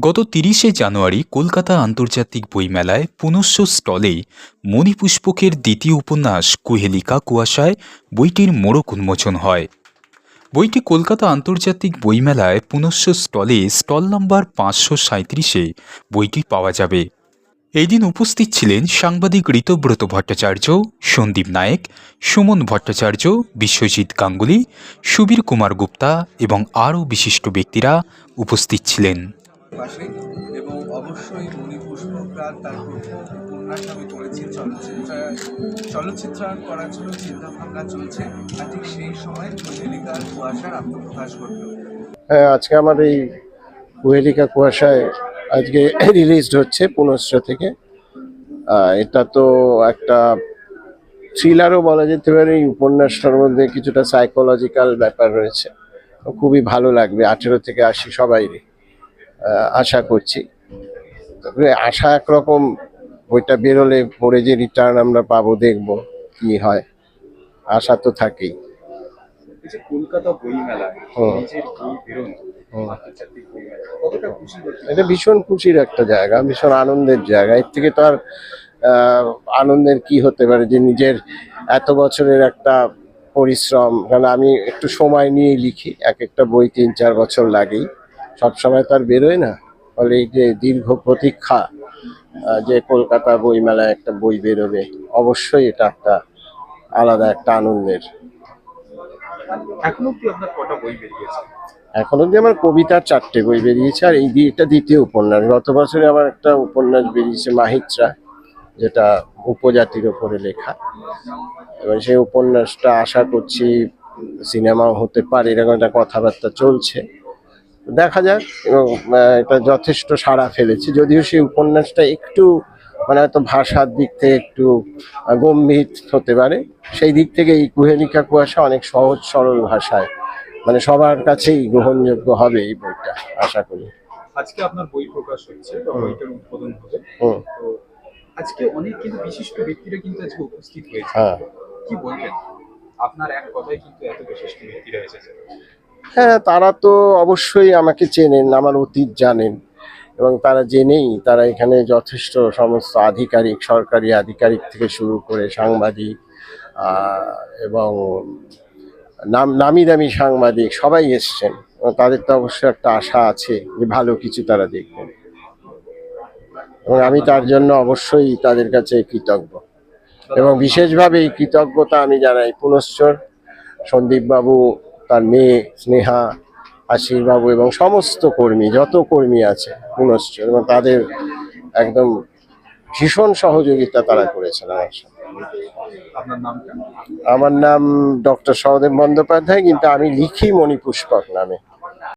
গত তিরিশে জানুয়ারি কলকাতা আন্তর্জাতিক বইমেলায় পুনশ্চ স্টলে মণিপুষ্পকের দ্বিতীয় উপন্যাস কুহেলিকা কুয়াশায় বইটির মোড়ক উন্মোচন হয়। বইটি কলকাতা আন্তর্জাতিক বইমেলায় পুনশ্চ স্টলে স্টল নম্বর পাঁচশো সাঁত্রিশে বইটি পাওয়া যাবে। এই দিন উপস্থিত ছিলেন সাংবাদিক ঋতব্রত ভট্টাচার্য, সন্দীপ নায়েক, সুমন ভট্টাচার্য, বিশ্বজিৎ গাঙ্গুলি, সুবীর কুমার গুপ্তা এবং আরও বিশিষ্ট ব্যক্তিরা উপস্থিত ছিলেন। পাশে এবং অবশ্যই মণিপুষ্পকরা তার প্রথম উপন্যাস আমি পড়েছি চলচ্চিত্রায়ন চলচ্চিত্রায়ন করার জন্য চিন্তাভাবনা চলছে আর ঠিক সেই সময় কুহেলিকার কুয়াশার আত্মপ্রকাশ ঘটল। হ্যাঁ আজকে আমার এই কুহেলিকা কুয়াশায় আজকে রিলিজড হচ্ছে পুনশ্চ থেকে। এটা তো একটা থ্রিলারও বলা যেতে পারে, এই উপন্যাসটার মধ্যে কিছুটা সাইকোলজিক্যাল ব্যাপার রয়েছে। খুবই ভালো লাগবে, আঠেরো থেকে আশি সবাইরই। আশা করছি। তবে আশা একরকম বইটা বেরোলে পরে যে রিটার্ন আমরা পাবো দেখব কি হয়। আশা তো থাকেই। এটা ভীষণ খুশির একটা জায়গা ভীষণ আনন্দের জায়গা। এর থেকে তো আর আনন্দের কি হতে পারে যে নিজের এত বছরের একটা পরিশ্রম কারণ আমি একটু সময় নিয়ে লিখি এক একটা বই তিন চার বছর লাগেই। সব সময় তো আর বেরোয় না। ফলে এই যে দীর্ঘ প্রতীক্ষা যে কলকাতা বইমেলায় একটা বই বেরোবে অবশ্যই এটা একটা আলাদা একটা আনন্দের। এখন অব্দি আমার কবিতার চারটে বই বেরিয়েছে আর এই এটা দ্বিতীয় উপন্যাস। গত বছরে আমার একটা উপন্যাস বেরিয়েছে মাহিত্রা যেটা উপজাতির ওপরে লেখা। এবার সেই উপন্যাসটা আশা করছি সিনেমাও হতে পারে এরকম একটা কথাবার্তা চলছে। দেখা যাক এবং এটা যথেষ্ট সাড়া ফেলেছে। যদিও সেই উপন্যাসটা একটু মানে হয়তো ভাষার দিক থেকে একটু গম্ভীর হতে পারে সেই দিক থেকে এই কুহেলিকা কুয়াশা অনেক সহজ সরল ভাষায় মানে সবার কাছেই গ্রহণযোগ্য হবে এই বইটা আশা করি। আজকে আপনার বই প্রকাশ হচ্ছে বইটার উদ্বোধন হবে। তো আজকে অনেক কিন্তু বিশিষ্ট ব্যক্তিরা কিন্তু আজকে উপস্থিত হয়েছে। হ্যাঁ। কি বলবেন? আপনার এক কথায় কিন্তু এত বিশিষ্ট ব্যক্তিরা এসেছে হ্যাঁ তারা তো অবশ্যই আমাকে চেনেন, আমার অতীত জানেন। এবং তারা জেনেই তারা এখানে যথেষ্ট সমস্ত আধিকারিক, সরকারি আধিকারিক থেকে শুরু করে সাংবাদিক এবং নাম, নামি দামি সাংবাদিক সবাই এসছেন। তাদের তো অবশ্যই একটা আশা আছে যে ভালো কিছু তারা দেখবেন। এবং আমি তার জন্য অবশ্যই তাদের কাছে কৃতজ্ঞ। এবং বিশেষভাবে এই কৃতজ্ঞতা আমি জানাই পুনশ্চর সন্দীপবাবু তার মেয়ে স্নেহা আশীর্বাবু এবং সমস্ত কর্মী যত কর্মী আছে পুনশ্চ এবং তাদের একদম ভীষণ সহযোগিতা তারা করেছেন আমার সাথে। আমার নাম ডক্টর সহদেব বন্দ্যোপাধ্যায় কিন্তু আমি লিখি মণিপুষ্পক নামে।